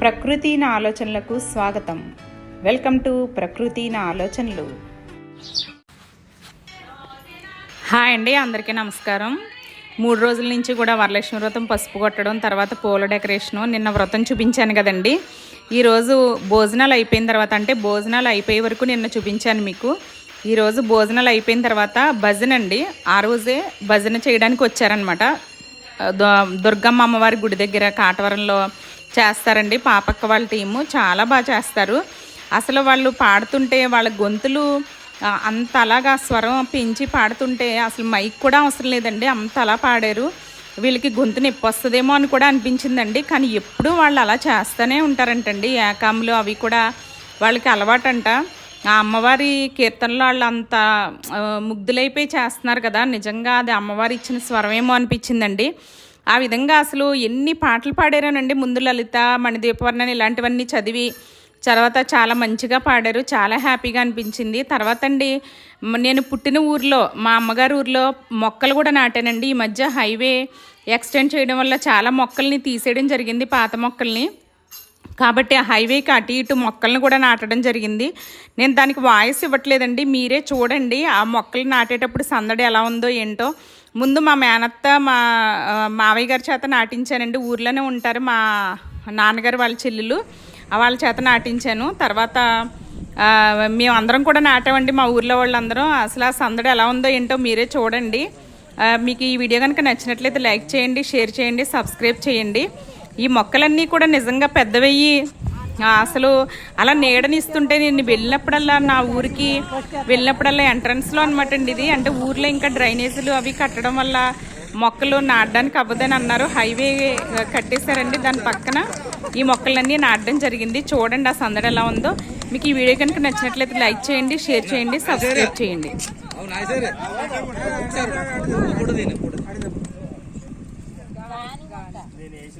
ప్రకృతి నా ఆలోచనలకు స్వాగతం. వెల్కమ్ టు ప్రకృతి నా ఆలోచనలు. హాయ్ అండి అందరికీ నమస్కారం. మూడు రోజుల నుంచి కూడా వరలక్ష్మి వ్రతం పసుపు కొట్టడం తర్వాత పూల డెకరేషను నిన్న వ్రతం చూపించాను కదండి. ఈరోజు భోజనాలు అయిపోయిన తర్వాత అంటే భోజనాలు అయిపోయే వరకు నిన్న చూపించాను మీకు. ఈరోజు భోజనాలు అయిపోయిన తర్వాత భజన అండి. ఆ రోజే భజన చేయడానికి వచ్చారనమాట దుర్గమ్మ అమ్మవారి గుడి దగ్గర కాటవరంలో చేస్తారండి. పాపక్క వాళ్ళ టీము చాలా బాగా చేస్తారు. అసలు వాళ్ళు పాడుతుంటే వాళ్ళ గొంతులు అంత అలాగా స్వరం పెంచి పాడుతుంటే అసలు మైక్ కూడా అవసరం లేదండి. అంత అలా పాడారు. వీళ్ళకి గొంతు నొప్పి వస్తుందేమో అని కూడా అనిపించిందండి. కానీ ఎప్పుడూ వాళ్ళు అలా చేస్తూనే ఉంటారంటండి. ఏకాములు అవి కూడా వాళ్ళకి అలవాటంట. ఆ అమ్మవారి కీర్తనలో వాళ్ళు అంత ముగ్ధులైపోయి చేస్తున్నారు కదా. నిజంగా అది అమ్మవారి ఇచ్చిన స్వరమేమో అనిపించిందండి. ఆ విధంగా అసలు ఎన్ని పాటలు పాడారోనండి ముందు లలిత మణిదీపవర్ణన్ ఇలాంటివన్నీ చదివి తర్వాత చాలా మంచిగా పాడారు. చాలా హ్యాపీగా అనిపించింది. తర్వాత అండి నేను పుట్టిన ఊర్లో మా అమ్మగారి ఊర్లో మొక్కలు కూడా నాటానండి. ఈ మధ్య హైవే ఎక్స్టెండ్ చేయడం వల్ల చాలా మొక్కల్ని తీసేయడం జరిగింది పాత మొక్కల్ని. కాబట్టి ఆ హైవేకి అటు ఇటు మొక్కలను కూడా నాటడం జరిగింది. నేను దానికి వాయిస్ ఇవ్వట్లేదండి మీరే చూడండి. ఆ మొక్కలు నాటేటప్పుడు సందడి ఎలా ఉందో ఏంటో. ముందు మా మేనత్త మా మావయ్య గారి చేత నాటించానండి. ఊర్లోనే ఉంటారు మా నాన్నగారు వాళ్ళ చెల్లెలు. వాళ్ళ చేత నాటించాను. తర్వాత మేము అందరం కూడా నాటామండి మా ఊర్లో వాళ్ళందరం. అసలు ఆ సందడి ఎలా ఉందో ఏంటో మీరే చూడండి. మీకు ఈ వీడియో కనుక నచ్చినట్లయితే లైక్ చేయండి షేర్ చేయండి సబ్స్క్రైబ్ చేయండి. ఈ మొక్కలన్నీ కూడా నిజంగా పెద్దవయ్యి అసలు అలా నీడనిస్తుంటే నేను వెళ్ళినప్పుడల్లా నా ఊరికి వెళ్ళినప్పుడల్లా ఎంట్రన్స్లో అనమాట అండి ఇది. అంటే ఊర్లో ఇంకా డ్రైనేజీలు అవి కట్టడం వల్ల మొక్కలు నాటడానికి అవ్వదని అన్నారు. హైవే కట్టేశారండి దాని పక్కన. ఈ మొక్కలన్నీ నాటడం జరిగింది. చూడండి ఆ సందడి ఎలా ఉందో. మీకు ఈ వీడియో కనుక నచ్చినట్లయితే లైక్ చేయండి షేర్ చేయండి సబ్స్క్రైబ్ చేయండి.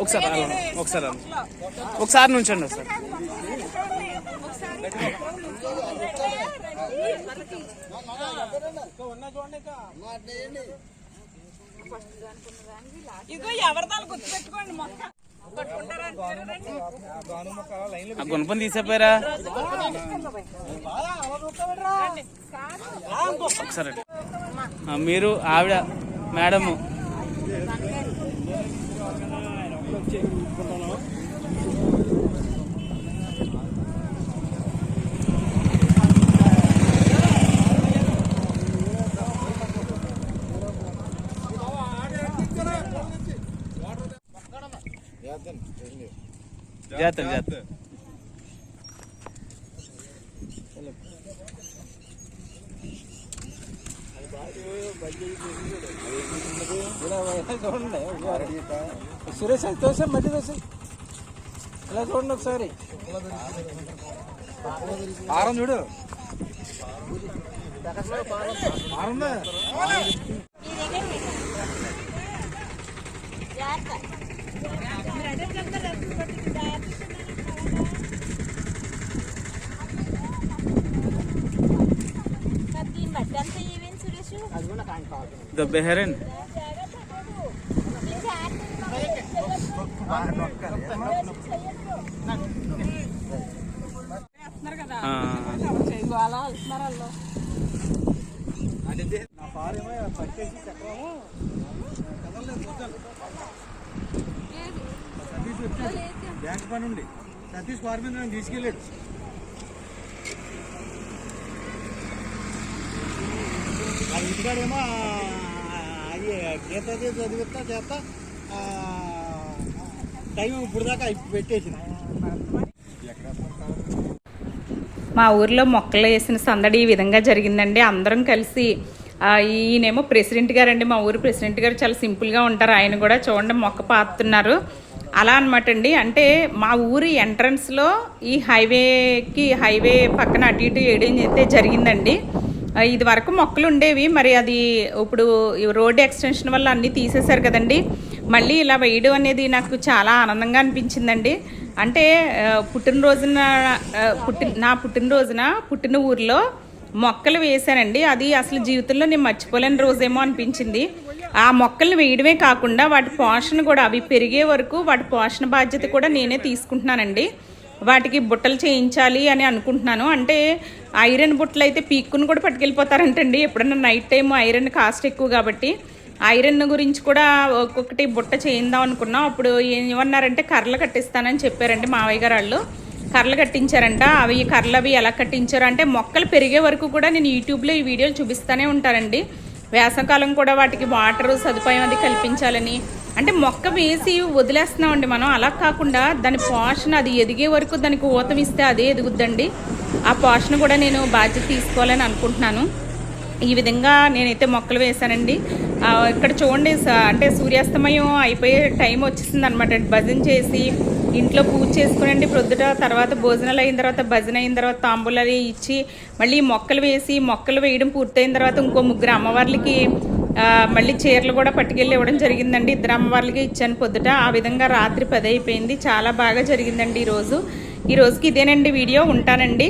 ఒకసారి ఒకసారి. ఒకసారి నుంచండి ఒకసారి. ఇదిగో ఎవరిదాలు గుర్తుపెట్టుకోండి మొక్క ఆ గుణపం తీసేపోయారా? ఒకసారి మీరు ఆవిడ మేడము. చేస్తాను చేస్తాను సురేష్ అది దోశ మధ్య దోశ ఇలా చూడండి ఒకసారి? ఆరం చూడు. ఆరుందా దీన్ని బట్టి అంత ఏమేం సురేష్ దొబ్బేహారండి చేస్తున్నారు కదా ఆ, ఇదిగో అలా వెళ్తున్నారు వాళ్ళు నా పారేమో పట్టేసి చక్రము కదలలేదు చూద్దాం సతీష్ వచ్చాడు. బ్యాంక్ పని ఉండి సతీష్ నన్ను తీసుకెళ్ళాడు. ఆ ఇంటికాడేమో అది గీత చదివిస్తా చేస్తా టైం ఇప్పుడు దాకా పెట్టేసింది మా ఊర్లో మొక్కలు వేసిన సందడి ఈ విధంగా జరిగిందండి. అందరం కలిసి ఈయనేమో ప్రెసిడెంట్ గారండి. మా ఊరు ప్రెసిడెంట్ గారు చాలా సింపుల్గా ఉంటారు. ఆయన కూడా చూడండి మొక్క పాతున్నారు అలా అనమాట అండి. అంటే మా ఊరి ఎంట్రన్స్లో ఈ హైవేకి హైవే పక్కన అటు ఇటు వేయడం అయితే జరిగిందండి. ఇది వరకు మొక్కలు ఉండేవి. మరి అది ఇప్పుడు రోడ్డు ఎక్స్టెన్షన్ వల్ల అన్నీ తీసేశారు కదండి. మళ్ళీ ఇలా వేయడం అనేది నాకు చాలా ఆనందంగా అనిపించిందండి. అంటే పుట్టినరోజున పుట్టిన పుట్టి నా పుట్టినరోజున పుట్టిన ఊర్లో మొక్కలు వేశానండి. అది అసలు జీవితంలో నేను మర్చిపోలేని రోజేమో అనిపించింది. ఆ మొక్కల్ని వేయడమే కాకుండా వాటి పోషణ కూడా అవి పెరిగే వరకు వాటి పోషణ బాధ్యత కూడా నేనే తీసుకుంటున్నానండి. వాటికి బుట్టలు చేయించాలి అని అనుకుంటున్నాను. అంటే ఐరన్ బుట్టలు అయితే పీక్కును కూడా పట్టుకెళ్ళిపోతారంటండి. ఎప్పుడన్నా నైట్ టైం ఐరన్ కాస్ట్ ఎక్కువ కాబట్టి. ఐరన్ గురించి కూడా ఒక్కొక్కటి బుట్ట చేయిందాం అనుకున్నాం. అప్పుడు ఏమన్నారంటే కర్రలు కట్టిస్తానని చెప్పారండి మావయ్య గారు వాళ్ళు. కర్రలు కట్టించారంట. అవి కర్రలు అవి ఎలా కట్టించారు అంటే మొక్కలు పెరిగే వరకు కూడా నేను యూట్యూబ్లో ఈ వీడియోలు చూపిస్తూనే ఉంటానండి. వేసవకాలం కూడా వాటికి వాటర్ సదుపాయం అది కల్పించాలని. అంటే మొక్క వేసి వదిలేస్తున్నామండి మనం. అలా కాకుండా దాని పోషణ అది ఎదిగే వరకు దానికి ఊతం ఇస్తే అదే ఎదుగుద్దండి. ఆ పోషణ కూడా నేను బాధ్యత తీసుకోవాలని అనుకుంటున్నాను. ఈ విధంగా నేనైతే మొక్కలు వేశానండి. ఇక్కడ చూడండి అంటే సూర్యాస్తమయం అయిపోయే టైం వచ్చేసింది అనమాట భజన చేసి ఇంట్లో పూజ చేసుకునండి ప్రొద్దుట తర్వాత భోజనాలు అయిన తర్వాత భజన అయిన తర్వాత తాంబూలాలు ఇచ్చి మళ్ళీ మొక్కలు వేసి మొక్కలు వేయడం పూర్తయిన తర్వాత ఇంకో ముగ్గురు అమ్మవార్లకి మళ్ళీ చీరలు కూడా పట్టుకెళ్ళి ఇవ్వడం జరిగిందండి. ఇద్దరు అమ్మవార్లకి ఇచ్చాను పొద్దుట. ఆ విధంగా రాత్రి పది అయిపోయింది. చాలా బాగా జరిగిందండి ఈరోజు ఈ రోజుకి ఇదేనండి వీడియో. ఉంటానండి.